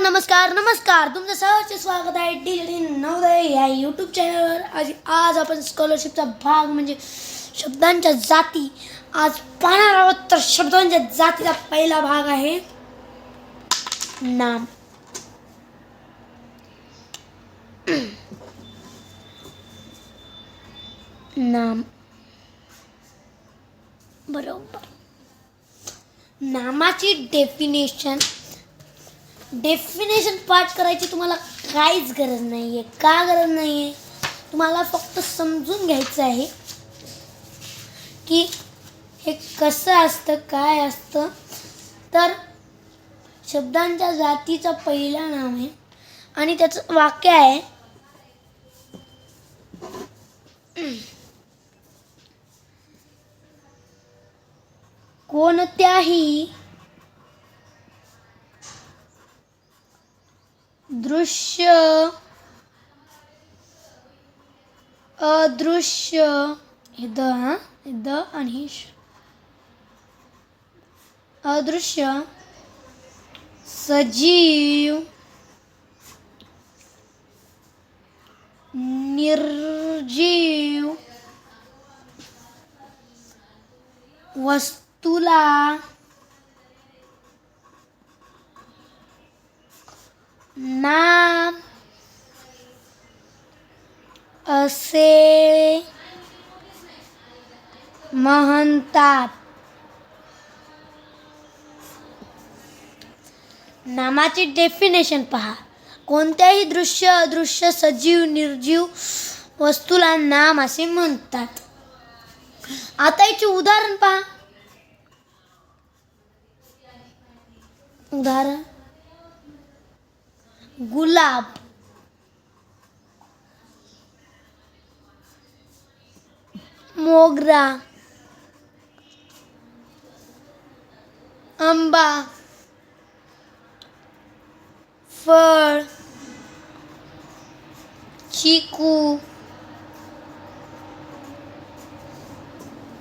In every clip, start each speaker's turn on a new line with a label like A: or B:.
A: नमस्कार नमस्कार नमस्कार. तुमचं सहर्ष स्वागत आहे डी डी नवोदय या यूट्यूब चॅनलवर आज आज आपण स्कॉलरशिपचा भाग म्हणजे शब्दांच्या जाती. आज पाहणार आहोत तर शब्दांच्या जातीचा पहिला भाग आहे नाम. नाम. बरोबर. नामाची डेफिनेशन डेफिनेशन पाठ करायची तुम्हाला काहीच गरज नाही आहे का गरज नाही आहे तुम्हाला फक्त समजून घ्यायचं आहे की हे कसं असतं काय असतं. तर शब्दांच्या जातीचा पहिला नाम आहे आणि त्याचं वाक्य आहे कोणत्याही दृश्य अदृश्य. हे द हां? हे द आणि हे अदृश्य सजीव निर्जीव वस्तूला नाम असे म्हणतात नामाची डेफिनेशन पहा. कोणत्याही दृश्य अदृश्य सजीव निर्जीव वस्तूला नाम असे म्हणतात. आता याचे उदाहरण पहा. उदाहरण? गुलाब. मोगरा. आंबा. फळ. चिकू.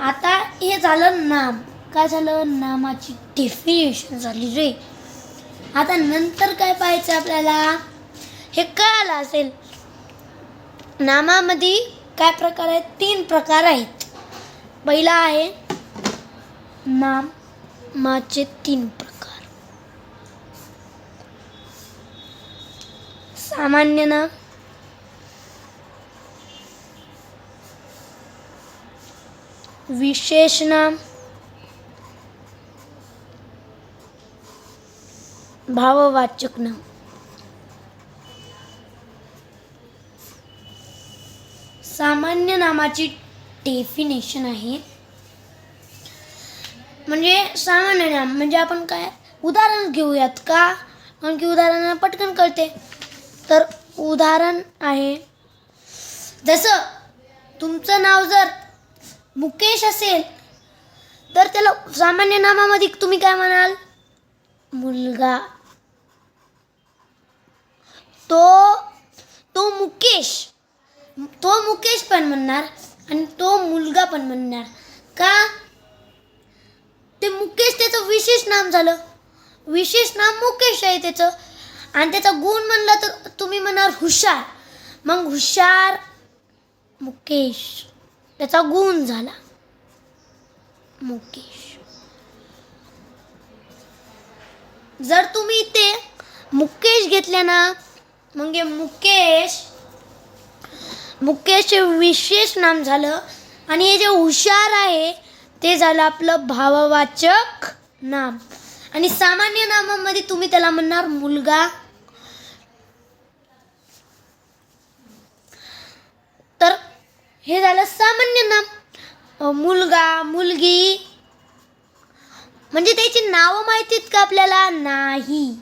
A: आता हे झालं नाम. काय झालं? नामाची डेफिनेशन झाली रे. आता नंतर काय पाहायचं आपल्याला? हे कळालं असेल. नामामध्ये काय प्रकार आहेत? तीन प्रकार आहेत. पहिला आहे नाम माचे तीन प्रकार. सामान्य नाम विशेष नाम भाववाचक नाम सामान्य नामाची डेफिनेशन आहे. म्हणजे सामान्य नाम म्हणजे आपण काय? उदाहरण घेऊयात का? कारण की उदाहरण पटकन कळते. तर उदाहरण आहे जसं तुमचं नाव जर मुकेश असेल तर त्याला सामान्य नामामध्ये तुम्ही काय म्हणाल? मुलगा. तो तो मुकेश. तो मुकेश पण म्हणणार आणि तो मुलगा पण म्हणणार. का? ते मुकेश त्याचं विशेष नाम झालं. विशेष नाम मुकेश आहे त्याचं. आणि त्याचा गुण म्हणला तर तुम्ही म्हणाल हुशार. मग हुशार मुकेश. त्याचा गुण झाला. मुकेश. जर तुम्ही ते मुकेश घेतल्या ना म्हणजे मुकेश मुकेश विशेष नाम झालं. आणि हे जे हुशार आहे ते झालं आपलं भाववाचक नाम. आणि सामान्य नामामध्ये तुम्ही त्याला म्हणणार मुलगा. तर हे झालं सामान्य नाम. मुलगा मुलगी. म्हणजे त्याची नावं माहितीत का आपल्याला? नाही.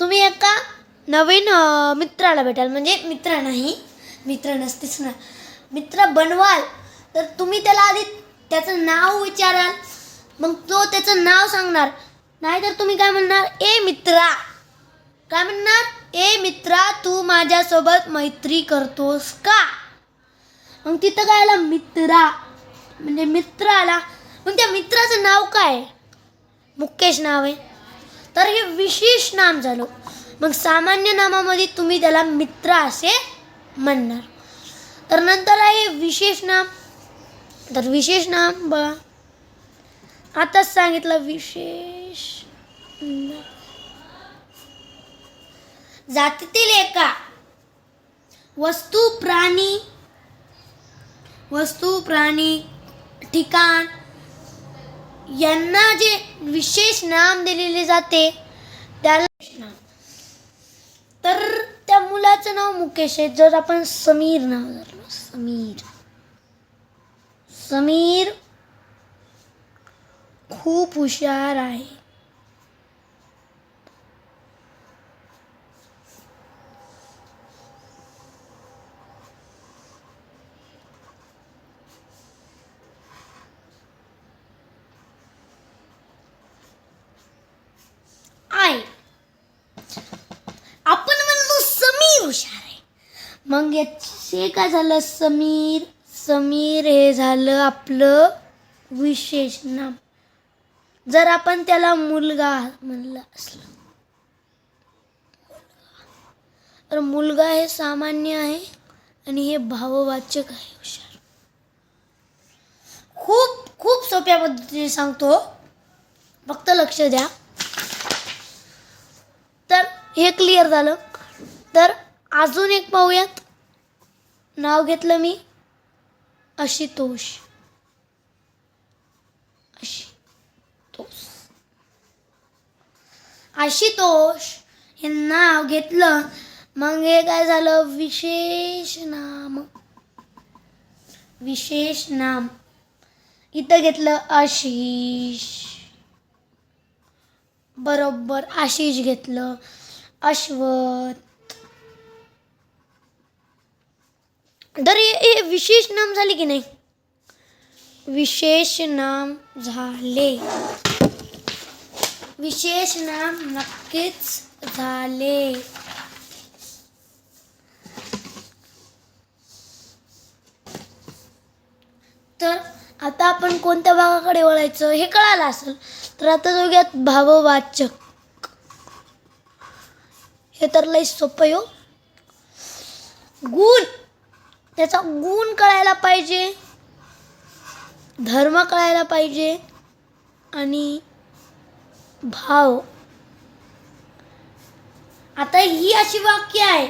A: तुम्ही एका नवीन मित्राला भेटाल म्हणजे मित्र नाही मित्र नसतेच ना. मित्र बनवाल तर तुम्ही त्याला आधी त्याचं नाव विचाराल. मग तो त्याचं नाव सांगणार. नाहीतर तुम्ही काय म्हणणार? ए मित्रा. काय म्हणणार? ए मित्रा तू माझ्यासोबत मैत्री करतोस का? मग तिथं काय आला? मित्रा. म्हणजे मित्र आला. मग त्या मित्राचं नाव काय? मुकेश नाव आहे. तर हे विशेष नाम झालं. मग सामान्य नामामध्ये तुम्ही त्याला मित्र असे म्हणणार. तर नंतर आहे विशेष नाम. तर विशेष नाम बघा. आताच सांगितलं विशेष जातीतील एका. वस्तू प्राणी. वस्तू प्राणी ठिकाण. यांना जे विशेष नाम दिलेले जाते त्याला नाम. तर त्या मुलाचं नाव मुकेश आहे. जर आपण समीर नाव धरलं. समीर. समीर खूप हुशार आहे. आहे आपण म्हणलो हुशार आहे. मग याचे काय झालं समीर समीर हे झालं आपलं विशेष नाम. जर आपण त्याला मुलगा म्हणलं असलं. तर मुलगा हे सामान्य आहे आणि हे भाववाचक आहे हुशार. खूप खूप सोप्या पद्धतीने सांगतो. फक्त लक्ष द्या. तर हे क्लिअर झालं. तर अजून एक पाहूयात. नाव घेतलं मी? आशुतोष. आशुतोष. आशितोष हे नाव घेतलं. मग हे काय झालं? विशेष नाम. विशेष नाम. इथं घेतलं आशिष. बरोबर आशिष घेतलं. अश्वत तर हे विशेष नाम झाले की नाही? विशेष नाम झाले. विशेष नाम नक्कीच झाले. तर आता आपण कोणत्या भागाकडे वळायचं हे कळालं असेल तर आता जाऊयात भाववाचक. हे तर लय सोपं हो. गुण. त्याचा गुण कळायला पाहिजे. धर्म कळायला पाहिजे. आणि भाव. आता ही अशी वाक्य आहे.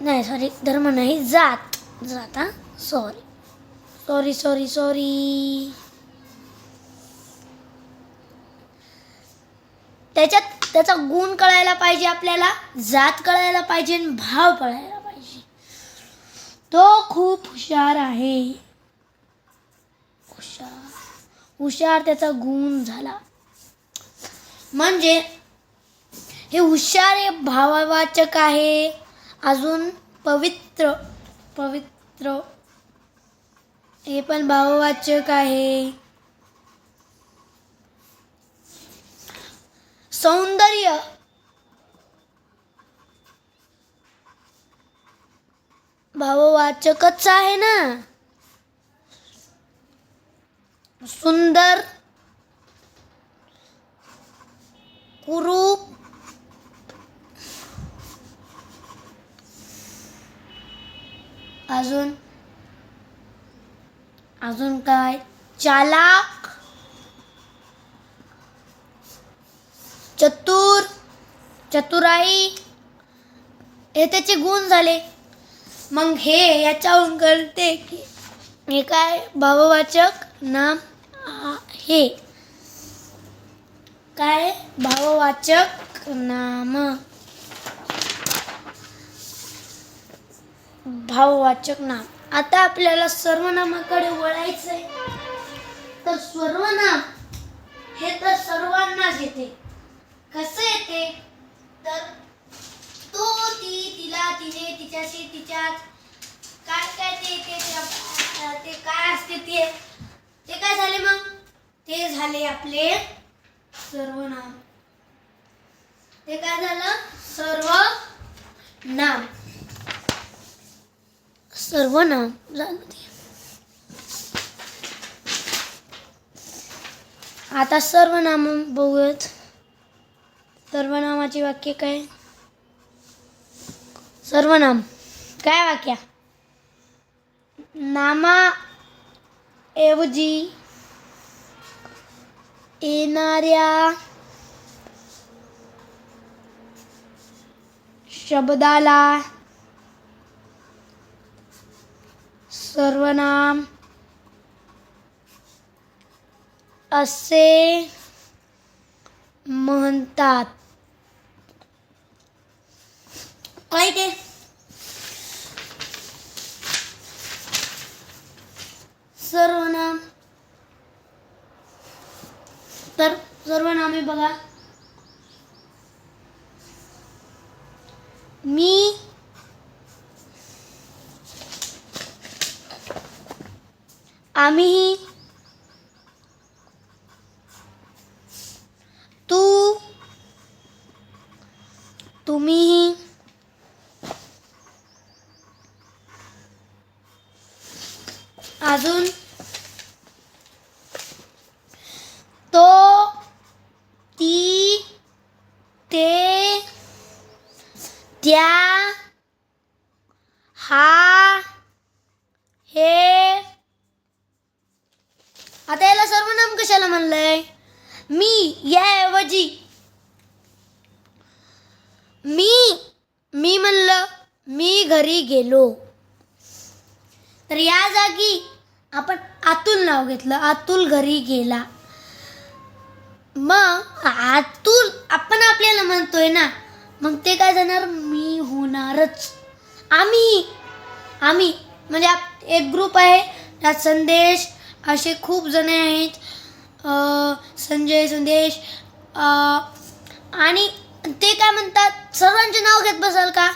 A: नाही सॉरी धर्म नाही जात. जात हा? सॉरी सॉरी सॉरी सॉरी त्याच्यात त्याचा गुण कळायला पाहिजे आपल्याला जात कळायला पाहिजे आणि भाव कळायला पाहिजे. तो खूप हुशार आहे. हुशार. हुशार त्याचा गुण झाला. म्हणजे हे हुशार हे भाववाचक आहे. अजून पवित्र पवित्र. हे पण भाववाचक आहे. सौंदर्य. भाववाचकच आहे ना? सुंदर कुरूप अजून अजून काय? चालाक. चतुर चतुराई हे त्याचे गुण झाले. मग हे याच्यावरून कळते की हे काय भाववाचक नाम आहे. काय भाववाचक नाम? भाववाचक नाम. आता आपल्याला सर्वनामाकडे वळायचं आहे तर सर्वनाम हे तर सर्वांनाच येते. कसं येते तर तो ती तिला तिने तिच्याशी तिच्यात काय काय ते ते ते- काय असते ते? ते काय झाले मग? ते झाले आपले सर्वनाम ते काय झालं? सर्व नाम. सर्वनाम झालं ते आता सर्वनाम बघूयात. सर्वनामाची वाक्य काय? सर्वनाम. काय वाक्य? नामा ऐवजी येणाऱ्या शब्दाला सर्वनाम असे म्हणतात. काय ते सर्वनाम तर सर्वनामे बघा मी आम्ही तू तुम्ही अजून? तो ती ते त्या हा हे. आता याला सर्वनाम कशाला म्हणलंय? मी याऐवजी. मी मी म्हणलं मी घरी गेलो. तर या जागी आपण अतुल नाव घेतलं अतुल घरी गेला. मग अतुल आपण आपल्याला म्हणतोय ना मग ते काय जाणार? मी होणारच. आम्ही आम्ही. म्हणजे आप- एक ग्रुप आहे त्यात संदेश असे खूप जण आहेत. संजय संदेश आणि ते काय म्हणतात? सर्वांचे नाव घेत बसाल का?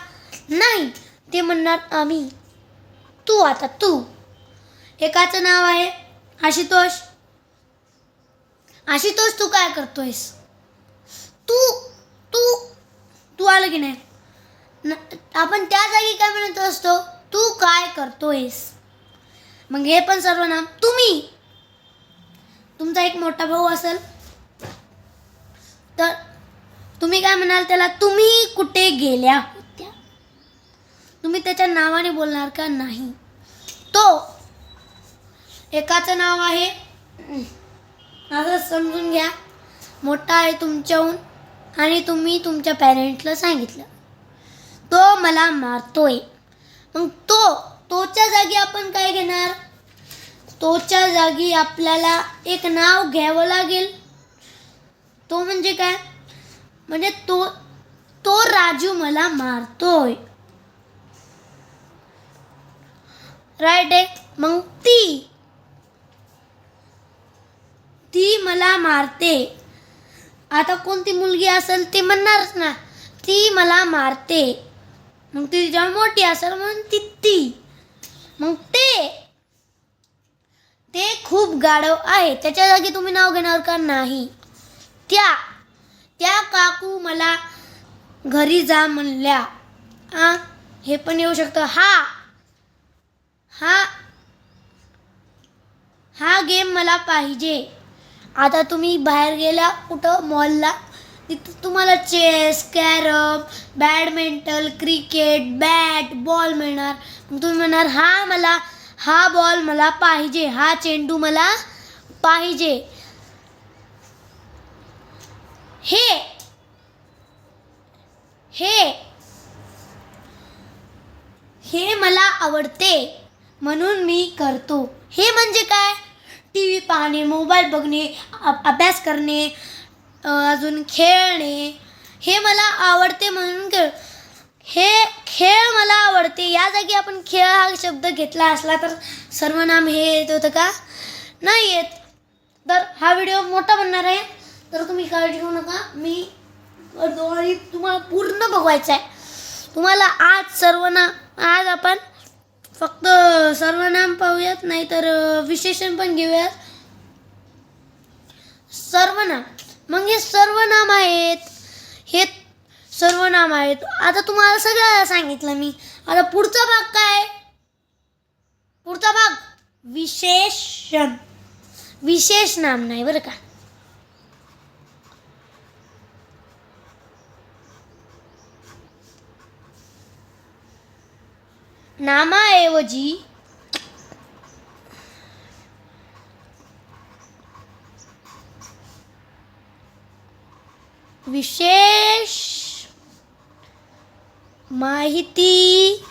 A: नाही. ते म्हणणार आम्ही. तू आता तू. एकाचं नाव आहे आशुतोष. आशुतोष तू काय करतोयस? तू तू तू आलं की नाही? आपण त्या जागी काय म्हणत असतो? तू काय करतोयस? मग हे पण सर्व नाम तुम्ही. तुमचा एक मोठा भाऊ असेल. तर तुम्ही काय म्हणाल त्याला? तुम्ही कुठे गेल्या होत्या? तुम्ही त्याच्या नावाने बोलणार का नाही? तो एकाचं नाव आहे? असं समजून घ्या. मोठा आहे तुमच्याहून आणि तुम्ही तुमच्या पॅरेंट्सला सांगितलं. तो मला मारतोय. मग तो तोच्या जागी आपण काय घेणार? तोच्या जागी आपल्याला एक नाव घ्यावं लागेल. तो म्हणजे काय? म्हणजे तो तो राजू मला मारतोय. राईट आहे? मग ती ती मला मारते. आता कोणती मुलगी असेल ती म्हणणारच ना. ती मला मारते. मग ती जेव्हा मोठी असेल म्हणून ती ती. मग ते. ते खूप गाढव आहे. त्याच्या जागी तुम्ही नाव घेणार का नाही? त्या. त्या काकू मला घरी जा म्हणल्या. आ? हे पण येऊ शकतं. हा. हा. हा गेम मला पाहिजे. आता तुम्ही बाहेर गेला कुठं? मॉलला तिथं तुम्हाला chess carrom badminton cricket bat ball मिळणार. मग तुम्ही म्हणणार हा मला हा बॉल मला पाहिजे हा चेंडू मला पाहिजे. हे हे हे मला आवडते. म्हणून मी करतो. हे म्हणजे काय? टी व्ही पाहणे मोबाईल बघणे अभ्यास करणे अजून खेळणे हे मला आवडते म्हणून खेळ हे खेळ मला आवडते. या जागी आपण खेळ हा शब्द घेतला असला तर सर्वनाम हे येत होतं का? नाही येत. तर हा व्हिडिओ मोठा बनणार आहे. तर तुम्ही काळजी घेऊ नका. मी तुम्हाला पूर्ण बघवायचं आहे तुम्हाला आज सर्वना आज आपण फक्त सर्वनाम पाहूयात नाही तर विशेषण पण घेऊयात. सर्वनाम. मग हे सर्वनाम आहेत. हे सर्वनाम आहेत. आता तुम्हाला सगळं सांगितलं मी. आता पुढचा भाग काय? पुढचा भाग. विशेषण. विशेष नाम नाही बरं का? नामाऐवजी विशेष माहिती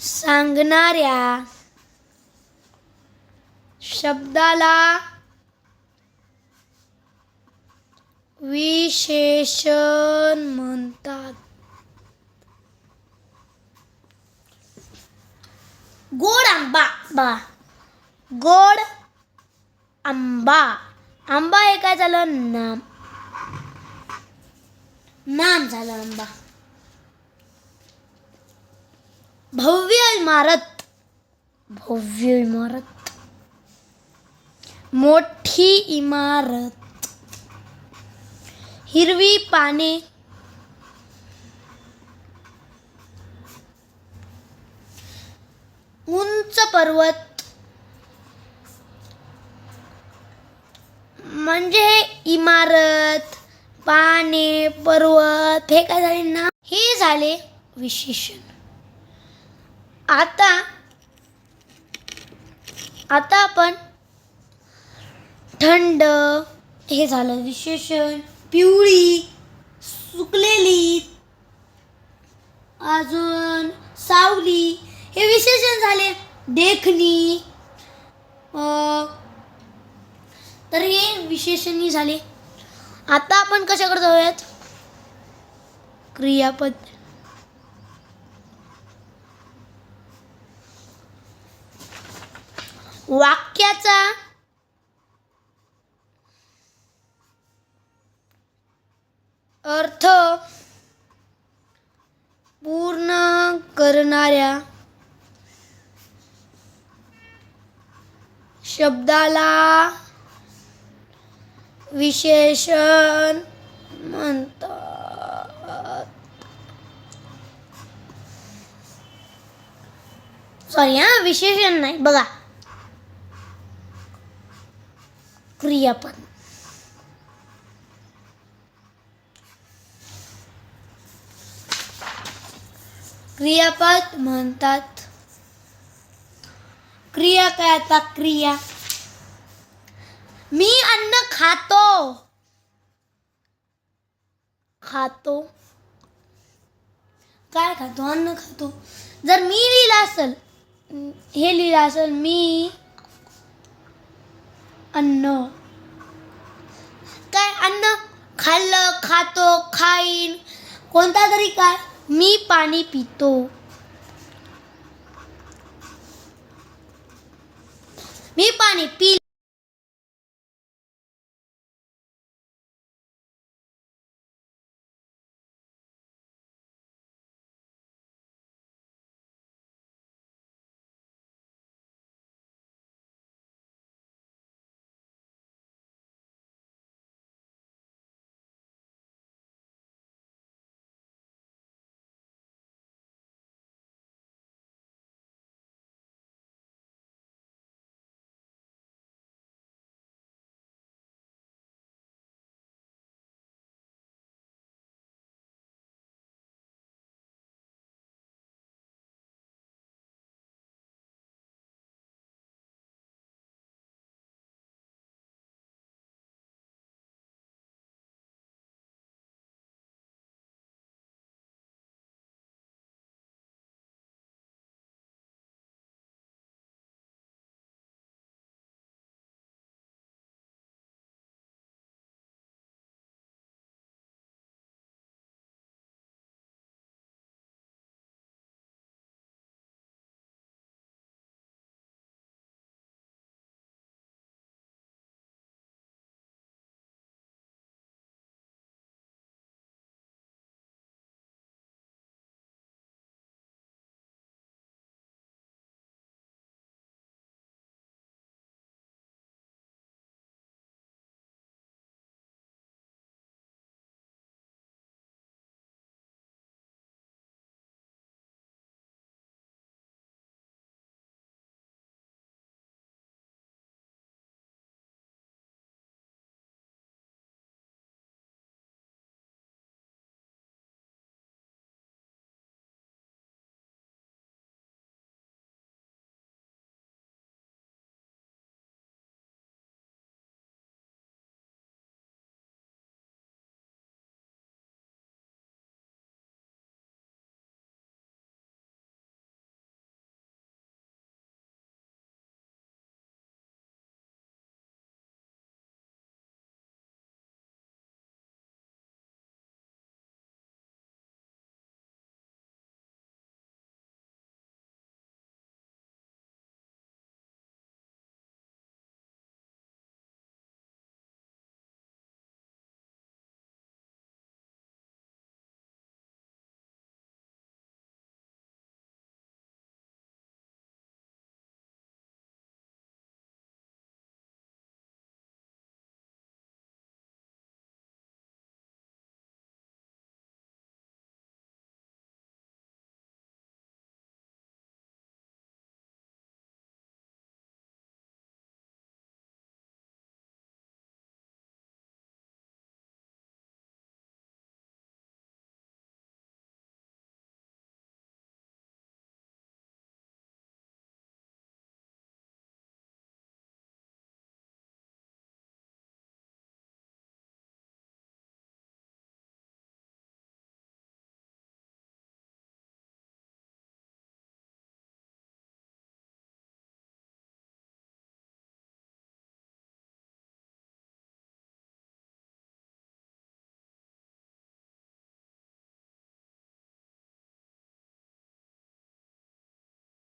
A: सांगणाऱ्या शब्दाला विशेषण म्हणतात. गोड आंबा. बा. गोड आंबा. आंबा हे काय झालं? नाम. नाम झालं आंबा. भव्य इमारत. भव्य इमारत. मोठी इमारत. हिरवी पाने उंच पर्वत. म्हणजे इमारत पाने पर्वत हे काय झाले ना? हे झाले विशेषण. आता आता आपण थंड हे झालं विशेषण. पिवळी सुकलेली अजून सावली हे विशेषण झाले. देखणी. तर हे विशेषणी झाले. आता आपण कशाकडे जाऊयात? क्रियापद. वाक्याचा अर्थ पूर्ण करणाऱ्या शब्दाला विशेषण म्हणतात. सॉरी हा विशेषण नाही बघा. क्रियापद. क्रियापद म्हणतात. क्रिया काय आता? क्रिया. मी अन्न खातो. खातो. काय खातो? अन्न खातो. जर मी लिहिलं असेल हे लिहिलं असेल मी अन्न. काय? अन्न खाल्लं खातो खाईन. कोणता तरी काय? मी पाणी पितो. मी पाणी पी